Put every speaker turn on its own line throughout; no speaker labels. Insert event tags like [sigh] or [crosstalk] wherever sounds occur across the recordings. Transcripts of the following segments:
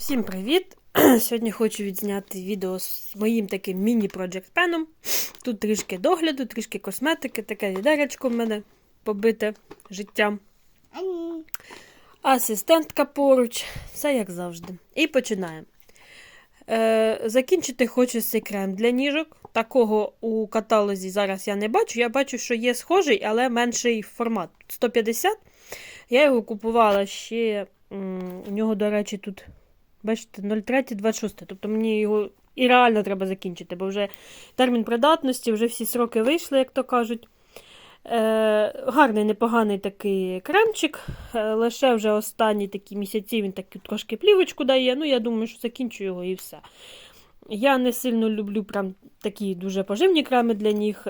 Всім привіт! [clears throat] Сьогодні хочу відзняти відео з моїм таким міні-проджект пеном. Тут трішки догляду, трішки косметики, таке відеречко в мене побите життям. Асистентка поруч, все як завжди. І починаємо. Е, закінчити хочу цей крем для ніжок. Такого у каталозі зараз я не бачу. Я бачу, що є схожий, але менший формат. 150. Я його купувала ще. У нього, до речі, тут, бачите, 03-26. Тобто мені його і реально треба закінчити, бо вже термін придатності, вже всі сроки вийшли, як то кажуть. Е, гарний, непоганий такий кремчик. Е, лише вже останні такі місяці він таку трошки плівочку дає. Ну, я думаю, що закінчу його і все. Я не сильно люблю прям такі дуже поживні креми для них.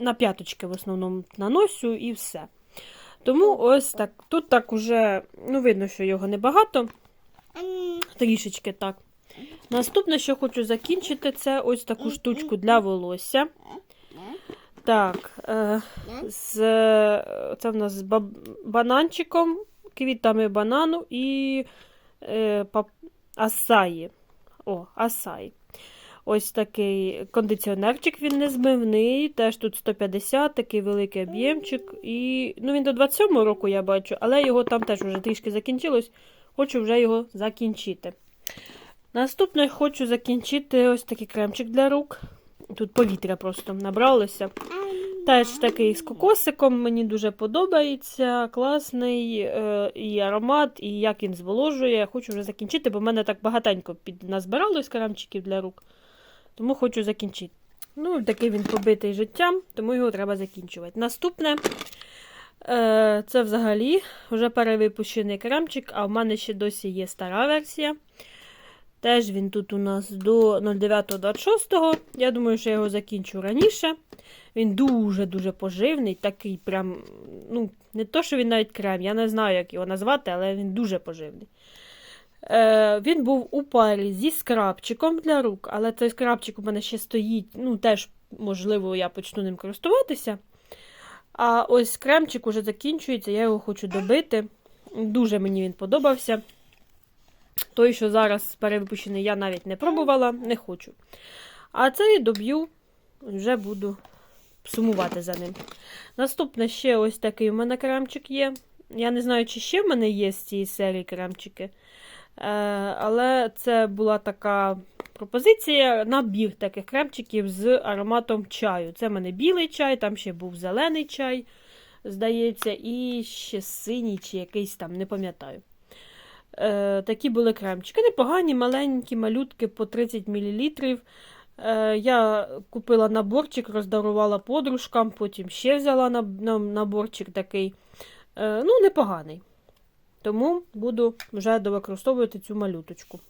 На п'яточки в основному наношу і все. Тому ось так. Тут так уже, ну, видно, що його небагато. Трішечки так. Наступне, що хочу закінчити, це ось таку штучку для волосся. Так, е, з, це в нас з бананчиком, квітами банану і е, асаї. О, асаї. Ось такий кондиціонерчик, він незмивний, теж тут 150, такий великий об'ємчик. І, ну, він до 27 року я бачу, але його там теж вже трішки закінчилось. Хочу вже його закінчити. Наступне хочу закінчити ось такий кремчик для рук. Тут повітря просто набралося. Теж такий з кокосиком, мені дуже подобається. Класний е, і аромат, і як він зволожує. Хочу вже закінчити, бо в мене так багатенько під назбиралось кремчиків для рук. Тому хочу закінчити. Ну, такий він побитий життям, тому його треба закінчувати. Наступне це взагалі вже перевипущений кремчик, а в мене ще досі є стара версія. Теж він тут у нас до 09.26. Я думаю, що я його закінчу раніше. Він дуже-дуже поживний, такий прям, ну, не то, що він навіть крем, я не знаю, як його назвати, але він дуже поживний. Е, він був у парі зі скрабчиком для рук, але цей скрабчик у мене ще стоїть, ну, теж, можливо, я почну ним користуватися. А ось кремчик уже закінчується, я його хочу добити. Дуже мені він подобався. Той, що зараз перевипущений, я навіть не пробувала, не хочу. А цей доб'ю, вже буду сумувати за ним. Наступне ще ось такий у мене кремчик є. Я не знаю, чи ще в мене є з цієї серії кремчики. Е, але це була така пропозиція набір таких кремчиків з ароматом чаю. Це в мене білий чай, там ще був зелений чай, здається, і ще синій чи якийсь там, не пам'ятаю. Е, такі були кремчики. Непогані, маленькі, малютки по 30 мл. Е, я купила наборчик, роздарувала подружкам, потім ще взяла на, на, наборчик такий. Е, ну, непоганий. Тому буду вже довикористовувати цю малюточку.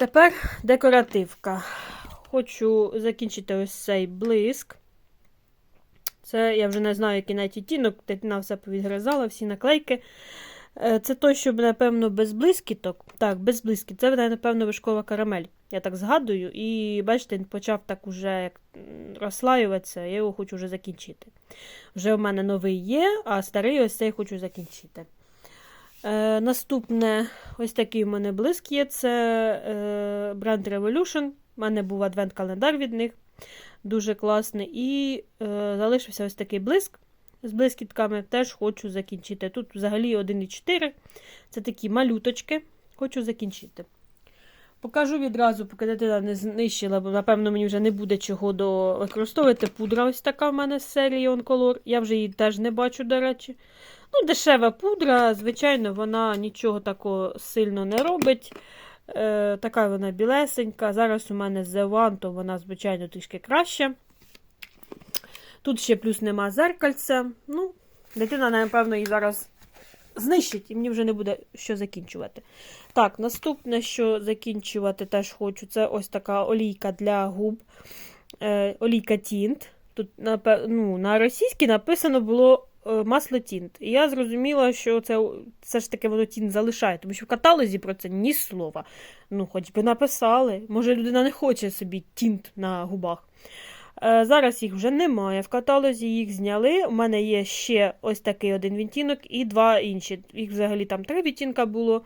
Тепер декоративка. Хочу закінчити ось цей блиск. Це я вже не знаю, який навіть відтінок, дитина все повідгризала, всі наклейки. Е, Це той, що, напевно, без блискіток. Так, без блискіт. Це, напевно, вишкова карамель. Я так згадую. І бачите, він почав так уже розслаюватися, я його хочу вже закінчити. Вже у мене новий є, а старий ось цей хочу закінчити. Е, Наступне, ось такий у мене блиск є. Це е, бренд Revolution. У мене був адвент-календар від них. Дуже класний. І е, залишився ось такий блиск. З блискітками теж хочу закінчити. Тут взагалі 1,4. Це такі малюточки. Хочу закінчити. Покажу відразу, поки дитина не знищила, бо, напевно, мені вже не буде чого використовувати. Пудра ось така в мене з серії Oncolor. Я вже її теж не бачу, до речі. Ну, Дешева пудра, звичайно, вона нічого такого сильно не робить. Е, Така вона білесенька. Зараз у мене The One, то вона, звичайно, трішки краще. Тут ще плюс нема зеркальця. Ну, дитина, напевно, її зараз знищить, і мені вже не буде що закінчувати. Так, наступне, що закінчувати теж хочу, це ось така олійка для губ. Е, олійка Тінт. Тут ну, на російській написано було масло Тінт. І я зрозуміла, що це все ж таки воно Тінт залишає, тому що в каталозі про це ні слова. Ну, хоч би написали. Може, людина не хоче собі тінт на губах. Е, Зараз їх вже немає в каталозі, їх зняли. У мене є ще ось такий один відтінок і два інші. Їх взагалі там три відтінка було.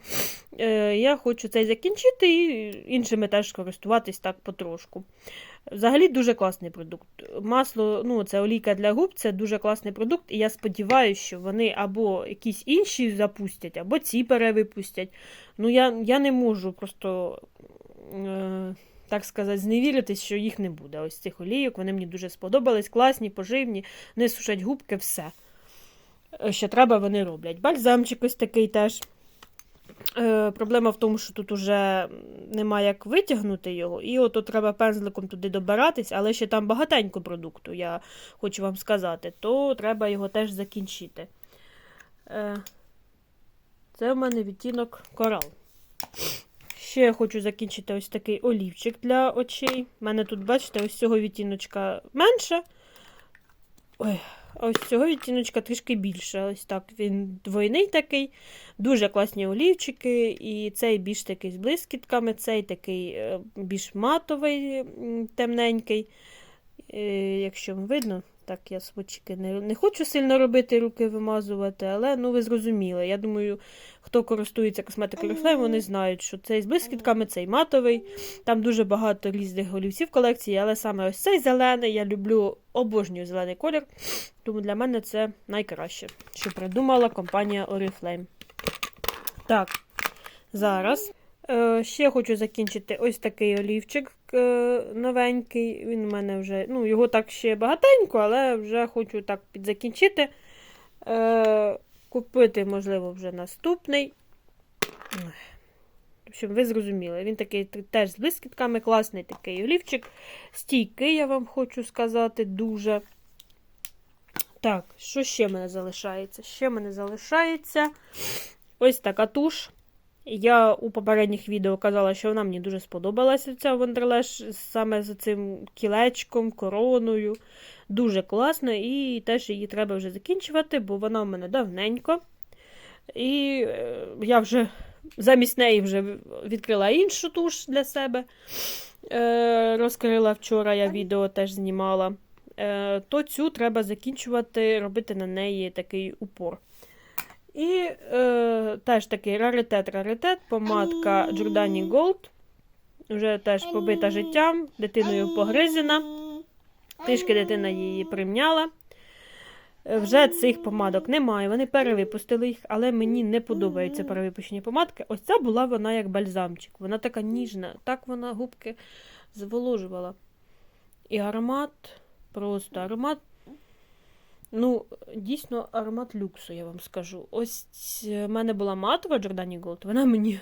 Е, Я хочу цей закінчити і іншими теж користуватись так потрошку. Взагалі дуже класний продукт. Масло, ну це олійка для губ, це дуже класний продукт, і я сподіваюся, що вони або якісь інші запустять, або ці перевипустять. Ну, я, я не можу просто. Так сказати, зневіритись, що їх не буде. Ось цих олійок. Вони мені дуже сподобались, класні, поживні, не сушать губки, все. Е, Що треба, вони роблять. Бальзамчик ось такий теж. Е, проблема в тому, що тут уже немає як витягнути його, і от треба пензликом туди добиратись, але ще там багатенько продукту, я хочу вам сказати, то треба його теж закінчити. Е, це в мене відтінок корал. Ще я хочу закінчити ось такий олівчик для очей. У мене тут, бачите, ось цього відтіночка менше. Ой, а ось цього відтіночка трішки більше. Ось так. Він двойний такий. Дуже класні олівчики. І цей більш такий з блискітками, цей такий е, більш матовий, темненький. Е, Якщо вам видно, так я сводчики не, не хочу сильно робити, руки вимазувати, але ну ви зрозуміли. Я думаю, хто користується косметикою Oriflame, вони знають, що цей з блискітками, цей матовий. Там дуже багато різних олівців в колекції, але саме ось цей зелений. Я люблю обожнюю зелений колір, тому для мене це найкраще, що придумала компанія Oriflame. Так, зараз. Е, ще хочу закінчити ось такий олівчик е, новенький. Він у мене вже, ну, його так ще багатенько, але вже хочу так підзакінчити. Е, купити, можливо, вже наступний. Общем, ви зрозуміли. Він такий теж з блискітками, класний такий олівчик. Стійкий, я вам хочу сказати, дуже. Так, що ще мене залишається? Ще мене залишається ось така туш. Я у попередніх відео казала, що вона мені дуже сподобалася ця Wonderlash саме з цим кілечком, короною. Дуже класно, і теж її треба вже закінчувати, бо вона в мене давненько. І е, я вже замість неї вже відкрила іншу туш для себе. Е, розкрила вчора, я відео теж знімала. Е, то цю треба закінчувати, робити на неї такий упор. І е, теж такий раритет-раритет, помадка Giordani Gold. Вже теж побита життям, дитиною погризена. Трішки дитина її примняла. Е, Вже цих помадок немає. Вони перевипустили їх, але мені не подобаються перевипущені помадки. Ось ця була вона як бальзамчик. Вона така ніжна, так вона губки зволожувала. І аромат, просто аромат. Ну, дійсно, аромат люксу, я вам скажу. Ось в мене була матова Giordani Gold, вона мені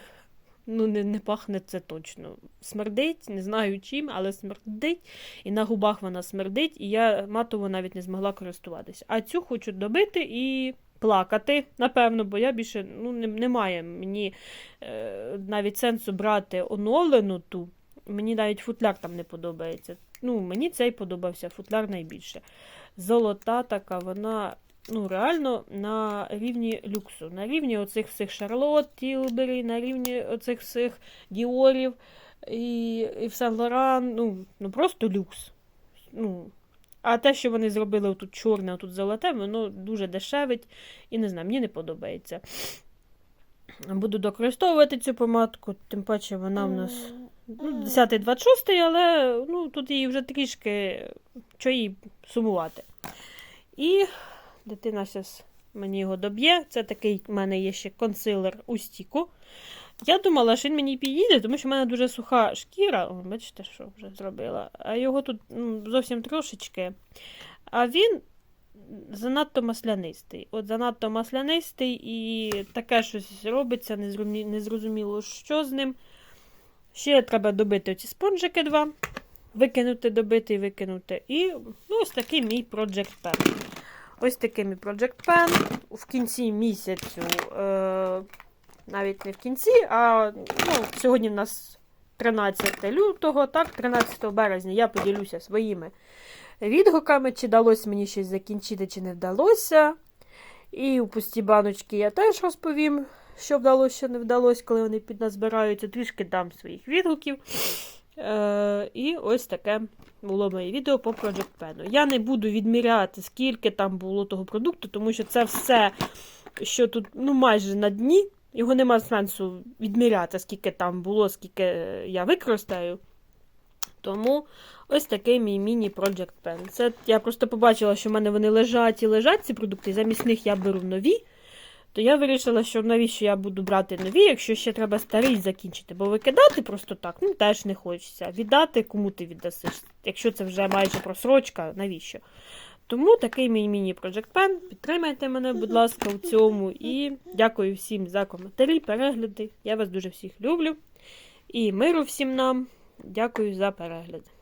ну, не, не пахне це точно. Смердить, не знаю чим, але смердить. І на губах вона смердить, і я матово навіть не змогла користуватися. А цю хочу добити і плакати, напевно, бо я більше ну, не, немає мені е, навіть сенсу брати оновлену ту. Мені навіть футляр там не подобається. Ну, мені цей подобався футляр найбільше. Золота така, вона ну, реально на рівні люксу, на рівні оцих всіх Шарлот, Тілбері, на рівні оцих всіх Діорів і, і в Сен Лоран. Ну, ну просто люкс. Ну, а те, що вони зробили тут чорне, тут золоте, воно дуже дешевить і не знаю, мені не подобається. Буду докористовувати цю помадку, тим паче вона в нас ну, 10-26, але ну, тут її вже трішки що їй сумувати. І дитина зараз мені його доб'є. Це такий в мене є ще консилер у стіку. Я думала, що він мені підійде, тому що в мене дуже суха шкіра. О, бачите, що вже зробила. А його тут ну, зовсім трошечки. А він занадто маслянистий. От занадто маслянистий і таке щось робиться, незрозуміло, що з ним. Ще треба добити ці спонжики два. Викинути, добити і викинути. І ну, ось такий мій Project Pen. Ось такий мій Project Pen. В кінці місяцю, е, навіть не в кінці, а ну, сьогодні в нас 13 лютого, так, 13 березня я поділюся своїми відгуками, чи вдалося мені щось закінчити, чи не вдалося. І у пусті баночки я теж розповім, що вдалося, що не вдалося, коли вони підназбираються. Трішки дам своїх відгуків. Е, і ось таке було моє відео по Project Pen. Я не буду відміряти, скільки там було того продукту, тому що це все, що тут ну, майже на дні. Його нема сенсу відміряти, скільки там було, скільки я використаю. Тому ось такий мій міні-Project Pen. Це я просто побачила, що в мене вони лежать і лежать, ці продукти, замість них я беру нові. То я вирішила, що навіщо я буду брати нові, якщо ще треба старий закінчити. Бо викидати просто так, ну теж не хочеться. Віддати кому ти віддасиш. Якщо це вже майже просрочка, навіщо? Тому такий мій міні-Project Pen. Підтримайте мене, будь ласка, у цьому. І дякую всім за коментарі, перегляди. Я вас дуже всіх люблю. І миру всім нам. Дякую за перегляд.